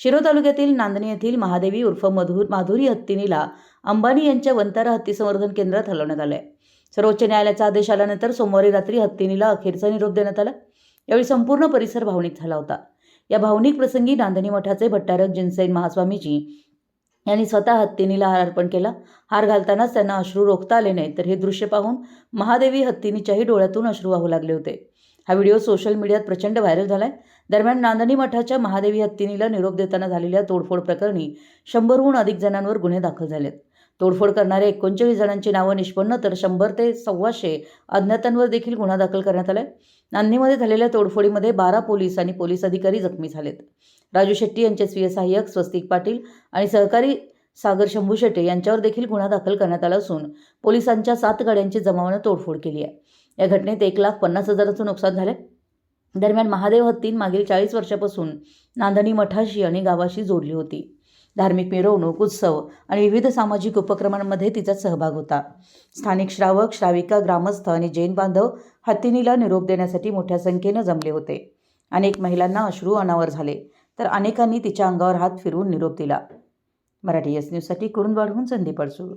शिरो तालुक्यातील नांदणी येथील महादेवी उर्फ मधुर माधुरी हत्तीनीला अंबानी यांच्या वंतारा हत्ती संवर्धन केंद्रात हलवण्यात आलं आहे सर्वोच्च न्यायालयाचा आदेश आल्यानंतर सोमवारी रात्री हत्तीनीला अखेरचा निरोप देण्यात आला. यावेळी संपूर्ण परिसर भावनिक झाला होता. या भावनिक प्रसंगी नांदणी मठाचे भट्टारक जिनसेन महास्वामीजी यांनी स्वतः हत्तीनीला हार अर्पण केला. हार घालतानाच त्यांना अश्रू रोखता आले नाही तर हे दृश्य पाहून महादेवी हत्तीनीच्याही डोळ्यातून अश्रू वाहू लागले होते. हा व्हिडिओ सोशल मीडियात प्रचंड व्हायरल झाला आहे दरम्यान नांदणी मठाच्या महादेवी हत्तीनीला निरोप देताना झालेल्या तोडफोड प्रकरणी शंभरहून अधिक जणांवर गुन्हे दाखल झालेत. तोडफोड करणाऱ्या एकोणचाळीस जणांची नावं निष्पन्न तर शंभर ते सव्वाशे अज्ञातांवर देखील गुन्हा दाखल करण्यात आलाय. नांदणीमध्ये झालेल्या तोडफोडीमध्ये बारा पोलीस आणि पोलीस अधिकारी जखमी झालेत. राजू शेट्टी यांचे स्वीय सहाय्यक स्वस्तिक पाटील आणि सहकारी सागर शंभू शेट्टी यांच्यावर देखील गुन्हा दाखल करण्यात आला असून पोलिसांच्या सात गाड्यांची जमावानं तोडफोड केली आहे. या घटनेत एक लाख पन्नास हजाराचं नुकसान झालं दरम्यान महादेव हत्तीन मागील चाळीस वर्षापासून नांदणी मठाशी आणि गावाशी जोडली होती. धार्मिक मिरवणूक उत्सव आणि विविध सामाजिक उपक्रमांमध्ये तिचा सहभाग होता. स्थानिक श्रावक श्राविका ग्रामस्थ आणि जैन बांधव हत्तीनीला निरोप देण्यासाठी मोठ्या संख्येनं जमले होते. अनेक महिलांना अश्रू अनावर झाले तर अनेकांनी तिच्या अंगावर हात फिरवून निरोप दिला. मराठी एस न्यूजसाठी कुरुंदवाडहून संदीप अडसूळ.